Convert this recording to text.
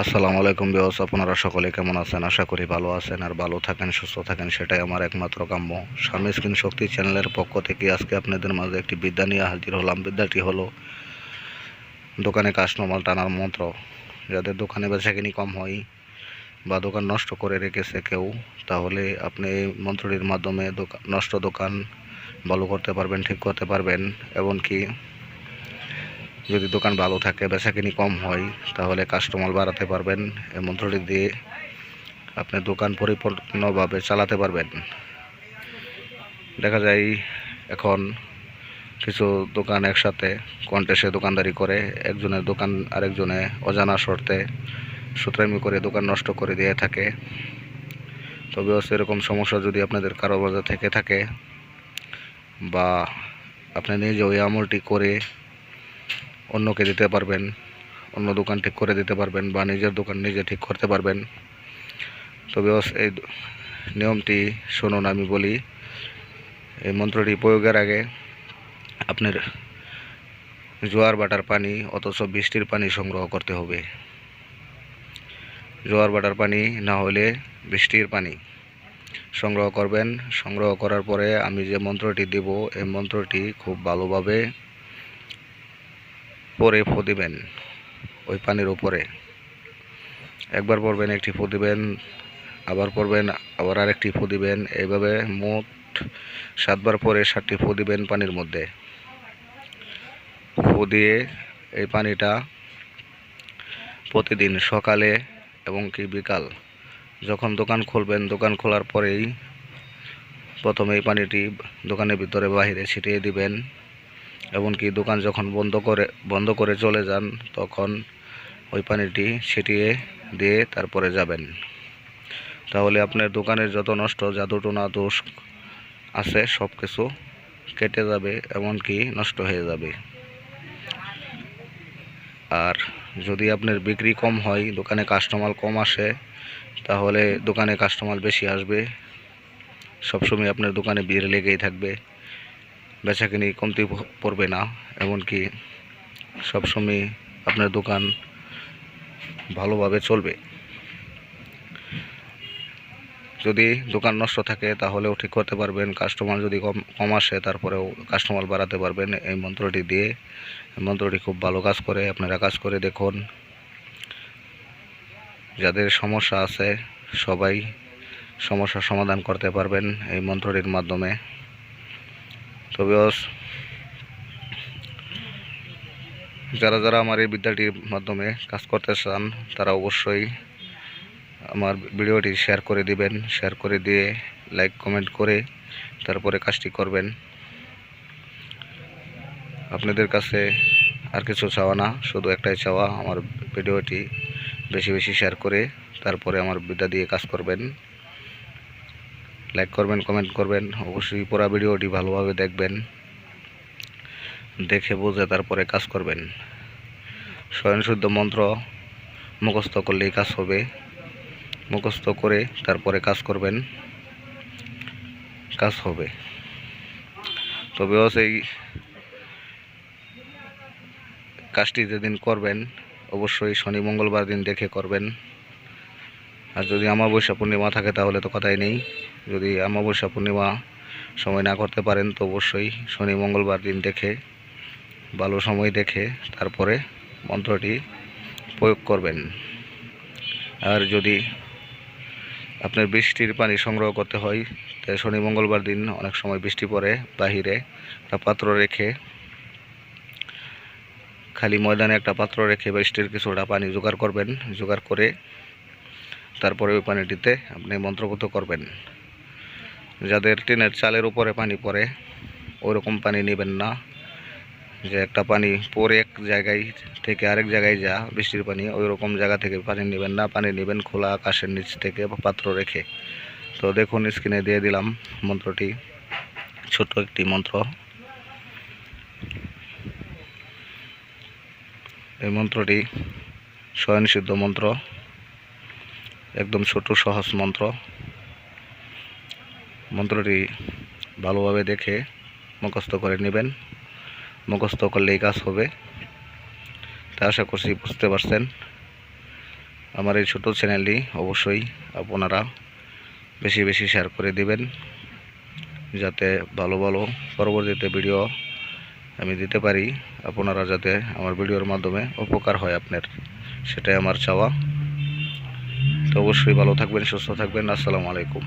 আসসালামু আলাইকুম বিয়স আপনারা সকলে কেমন আছেন? আশা করি ভালো আছেন আর ভালো থাকেন, সুস্থ থাকেন, সেটাই আমার একমাত্র কাম্য। স্বামী স্ক্রিন শক্তি চ্যানেলের পক্ষ থেকে আজকে আপনাদের মাঝে একটি বিদ্যা নিয়ে হাজির হলাম। বিদ্যাটি হলো, দোকানে কাস্টমার টানার মন্ত্র। যাদের দোকানে বেচাকিনি কম হয় বা দোকান নষ্ট করে রেখেছে কেউ, তাহলে আপনি এই মন্ত্রটির মাধ্যমে দোকান নষ্ট দোকান ভালো করতে পারবেন, ঠিক করতে পারবেন, এমনকি যদি দোকান ভালো থাকে, বেচাকিনি কম হয়, তাহলে কাস্টমার বাড়াতে পারবেন। এই মন্ত্রটি দিয়ে আপনি দোকান পরিপূর্ণভাবে চালাতে পারবেন। দেখা যায় এখন কিছু দোকান একসাথে কন্টেসে দোকানদারি করে, একজনের দোকান আরেকজনে অজানা শর্তে সুতরামি করে দোকান নষ্ট করে দিয়ে থাকে। তবে সেরকম সমস্যা যদি আপনাদের কারও মাঝে থেকে থাকে বা আপনি নিজে ওই আমলটি করে অন্যকে দিতে পারবেন, অন্য দোকান ঠিক করে দিতে পারবেন বা নিজের দোকান নিজে ঠিক করতে পারবেন। তবে এই নিয়মটি শুনুন, আমি বলি, এই মন্ত্রটি প্রয়োগের আগে আপনার জোয়ার বাটার পানি অথচ বৃষ্টির পানি সংগ্রহ করতে হবে। জোয়ার বাটার পানি না হলে বৃষ্টির পানি সংগ্রহ করবেন। সংগ্রহ করার পরে আমি যে মন্ত্রটি দেব, এই মন্ত্রটি খুব ভালোভাবে পরে ফু দিবেন, ওই পানির উপরে। একবার পড়বেন একটি ফু দিবেন, আবার পড়বেন আবার আরেকটি ফু দিবেন। এইভাবে মোট সাতবার পরে সাতটি ফু দিবেন পানির মধ্যে। ফু দিয়ে এই পানিটা প্রতিদিন সকালে এবং কি বিকাল, যখন দোকান খুলবেন, দোকান খোলার পরেই প্রথমে এই পানিটি দোকানের ভিতরে বাহিরে ছিটিয়ে দিবেন। এমনকি দোকান যখন বন্ধ করে বন্ধ করে চলে যান, তখন ওই পানিটি ছিটিয়ে দিয়ে তারপরে যাবেন। তাহলে আপনার দোকানের যত নষ্ট জাদুটোনা দোষ আছে সব কিছু কেটে যাবে, এমনকি নষ্ট হয়ে যাবে। আর যদি আপনার বিক্রি কম হয়, দোকানে কাস্টমার কম আসে, তাহলে দোকানে কাস্টমার বেশি আসবে। সবসময় আপনার দোকানে ভিড় লেগেই থাকবে। বেচাকিনি কমতি পড়বে না, এমনকি সবসময় আপনার দোকান ভালোভাবে চলবে। যদি দোকান নষ্ট থাকে, তাহলেও ঠিক করতে পারবেন। কাস্টমার যদি কম কম আসে, তারপরেও কাস্টমার বাড়াতে পারবেন। এই মন্ত্রটি দিয়ে মন্ত্রটি খুব ভালো কাজ করে। আপনারা কাজ করে দেখুন। যাদের সমস্যা আছে, সবাই সমস্যার সমাধান করতে পারবেন এই মন্ত্রটির মাধ্যমে। তবে অস- যারা যারা আমার এই বিদ্যাটির মাধ্যমে কাজ করতে চান, তারা অবশ্যই আমার ভিডিওটি শেয়ার করে দিবেন শেয়ার করে দিয়ে লাইক কমেন্ট করে তারপরে কাজটি করবেন। আপনাদের কাছে আর কিছু চাওয়া না, শুধু একটাই চাওয়া, আমার ভিডিওটি বেশি বেশি শেয়ার করে তারপরে আমার বিদ্যা দিয়ে কাজ করবেন। লাইক করবেন কমেন্ট করবেন। অবশ্যই পুরো ভিডিওটি ভালোভাবে দেখবেন। দেখে বুঝে তারপরে কাজ করবেন। স্বয়ংশুদ্ধ মন্ত্র মুখস্থ করলেই কাজ হবে। মুখস্থ করে তারপরে কাজ করবেন। কাজ হবে। তবেও সেই কাজটি যেদিন করবেন, অবশ্যই শনি মঙ্গলবার দিন দেখে করবেন। আর যদি অমাবস্যা পূর্ণিমা থাকে, তাহলে তো কথাই নেই। যদি অমাবস্যা পূর্ণিমা সময় না করতে পারেন, তো অবশ্যই শনি মঙ্গলবার দিন দেখে, ভালো সময় দেখে তারপরে মন্ত্রটি প্রয়োগ করবেন। আর যদি আপনার বৃষ্টির পানি সংগ্রহ করতে হয় তাই শনি মঙ্গলবার দিন অনেক সময় বৃষ্টি পড়ে, বাহিরে একটা পাত্র রেখে, খালি ময়দানে একটা পাত্র রেখে বৃষ্টির কিছুটা পানি জোগাড় করবেন, জোগাড় করে তারপরে ওই পানিটিতে আপনি মন্ত্রপুত করবেন। যাদের টিনের চালের উপরে পানি পড়ে, ওইরকম পানি নেবেন না। যে একটা পানি পরে এক জায়গায় থেকে আরেক জায়গায় যা, বৃষ্টির পানি ওই রকম জায়গা থেকে পানি নেবেন না। পানি নেবেন খোলা আকাশের নিচ থেকে পাত্র রেখে। তো দেখুন, স্ক্রিনে দিয়ে দিলাম মন্ত্রটি। ছোট্ট একটি মন্ত্র। এই মন্ত্রটি স্বয়ংসিদ্ধ মন্ত্র। একদম ছোট সহজ মন্ত্র। মন্ত্রটি ভালোভাবে দেখে মুখস্থ করে নেবেন। মুখস্থ করলেই কাজ হবে। তা আশা করছি বুঝতে পারছেন। আমার এই ছোটো চ্যানেলটি অবশ্যই আপনারা বেশি বেশি শেয়ার করে দিবেন, যাতে ভালো ভালো পরবর্তীতে ভিডিও আমি দিতে পারি। আপনারা যাতে আমার ভিডিওর মাধ্যমে উপকার হয় আপনার, সেটাই আমার চাওয়া। তো অবশ্যই ভালো থাকবেন, সুস্থ থাকবেন। আসসালামু আলাইকুম।